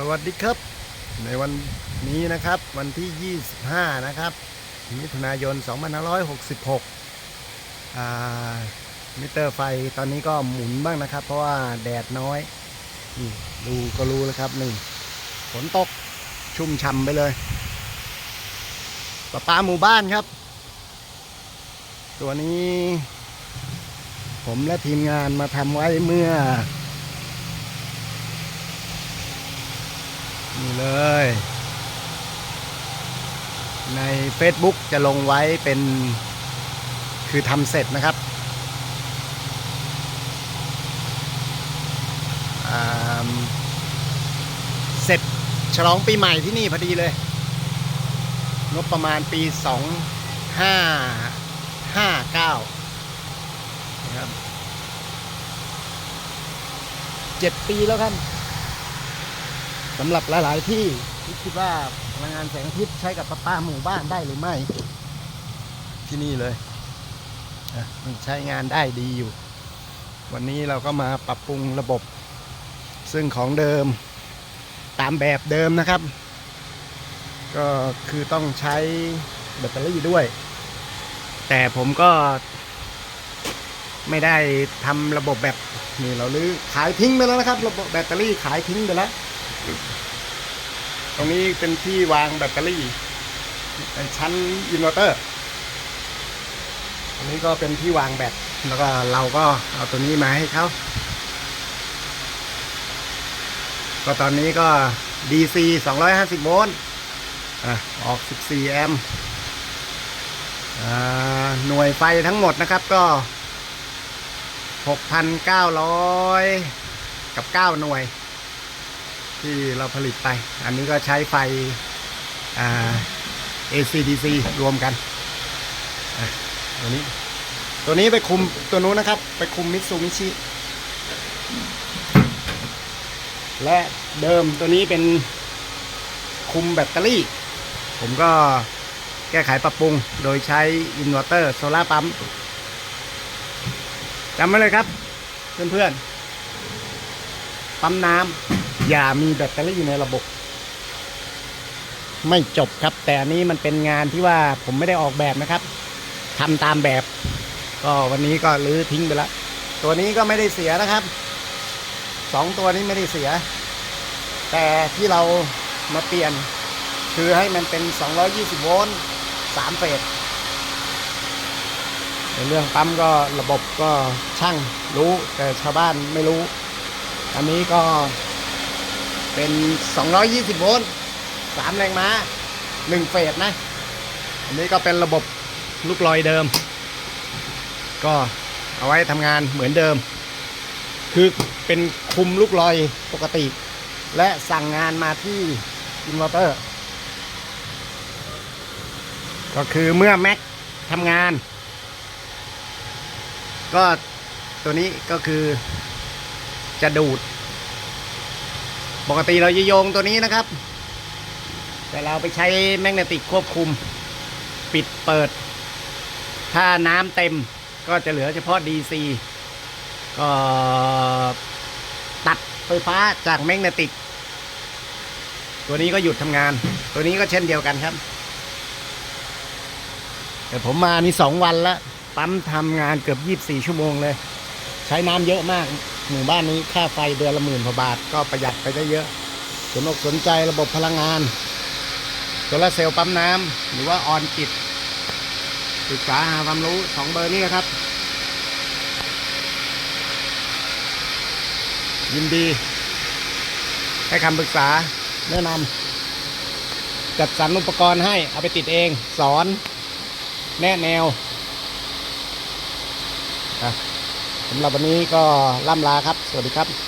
สวัสดีครับ ในวันนี้นะครับวันที่ 25 นะครับ มิถุนายน 2566 มิเตอร์ไฟตอนนี้ก็หมุนบ้างนะครับ เพราะว่าแดดน้อยนี่ดูก็รู้แล้วครับหนี่งฝนตกชุ่มช่ำไปเลยประปาหมู่บ้านครับ ตัวนี้ ผมและทีมงานมาทำไว้เมื่อ นี่เลย ใน Facebook จะลงไว้เป็นคือทำเสร็จนะครับเสร็จฉลองปีใหม่ที่นี่พอดีเลย งบประมาณปี 2559นะครับเจ็ดปีแล้วครับ สำหรับหลาย ๆ ที่ที่คิดว่าพลังงานแสงอาทิตย์ใช้กับประปาหมู่บ้านได้หรือไม่ ที่นี่เลยอะมันใช้งานได้ดีอยู่ วันนี้เราก็มาปรับปรุงระบบ ซึ่งของเดิมตามแบบเดิมนะครับ ก็คือต้องใช้แบตเตอรี่ด้วย แต่ผมก็ไม่ได้ทำระบบแบบนี่เราลื้อขายทิ้งไปแล้วนะครับ ระบบแบตเตอรี่ขายทิ้งไปแล้ว ตรงนี้เป็นที่วางแบตเตอรี่เป็นชั้นอินเวอร์เตอร์อันนี้ก็เป็นที่วางแบตแล้วก็เราก็เอาตัวนี้มาให้เขาก็ตอนนี้ก็ DC 250 โวลต์ออก 14 แอมป์หน่วยไฟทั้งหมดนะครับก็ 6,900 กับ 9 หน่วย ที่เราผลิตไป อันนี้ก็ใช้ไฟ ACDC รวมกันตัวนี้ ตัวนี้ไปคุมตัวนู้นนะครับ ไปคุมมิตซูมิชิ และเดิมตัวนี้เป็นคุมแบตเตอรี่ ผมก็แก้ไขปรับปรุงโดยใช้อินเวอร์เตอร์โซลาร์ปั๊มจำไว้เลยครับ เพื่อนๆ ปั๊มน้ำ อย่ามีแบตเตอรี่ในระบบ ไม่จบครับ แต่อันนี้มันเป็นงานที่ว่าผมไม่ได้ออกแบบนะครับทำตามแบบ ก็วันนี้ก็รื้อทิ้งไปแล้วตัวนี้ก็ไม่ได้เสียนะครับสองตัวนี้ไม่ได้เสีย แต่ที่เรามาเปลี่ยน คือให้มันเป็น 220 โวลต์3เฟสในเรื่องปั๊มก็ระบบก็ช่างรู้แต่ชาวบ้านไม่รู้ อันนี้ก็ เป็น 220 โวลต์3แรงม้า 1 เฟสนะ อันนี้ก็เป็นระบบลูกลอยเดิม ก็เอาไว้ทำงานเหมือนเดิม คือเป็นคุมลูกลอยปกติ และสั่งงานมาที่อินเวอร์เตอร์ ก็คือเมื่อแม็กทำงาน ก็ตัวนี้ก็คือจะดูด ปกติเราจะโยงตัวนี้นะครับ แต่เราไปใช้แมกเนติกควบคุม ปิดเปิด ถ้าน้ำเต็มก็จะเหลือเฉพาะ DC ก็ตัดไฟฟ้าจากแมกเนติก ตัวนี้ก็หยุดทำงาน ตัวนี้ก็เช่นเดียวกันครับ แต่ผมมานี่สองวันแล้ว ปั๊มทำงานเกือบ 24 ชั่วโมงเลย ใช้น้ำเยอะมาก หมู่บ้านนี้ค่าไฟเดือนละหมื่นกว่าบาทก็ประหยัดไปได้เยอะ สนอกสนใจระบบพลังงานโซลาร์เซลล์ปั๊มน้ำหรือว่าออนกิจศึกษาหาความรู้สองเบอร์นี้นะครับ ยินดี ให้คำปรึกษาแนะนำจัดสรรอุปกรณ์ให้เอาไปติดเอง สอน แนะแนวอะ สำหรับวันนี้ก็ล่ำลาครับ สวัสดีครับ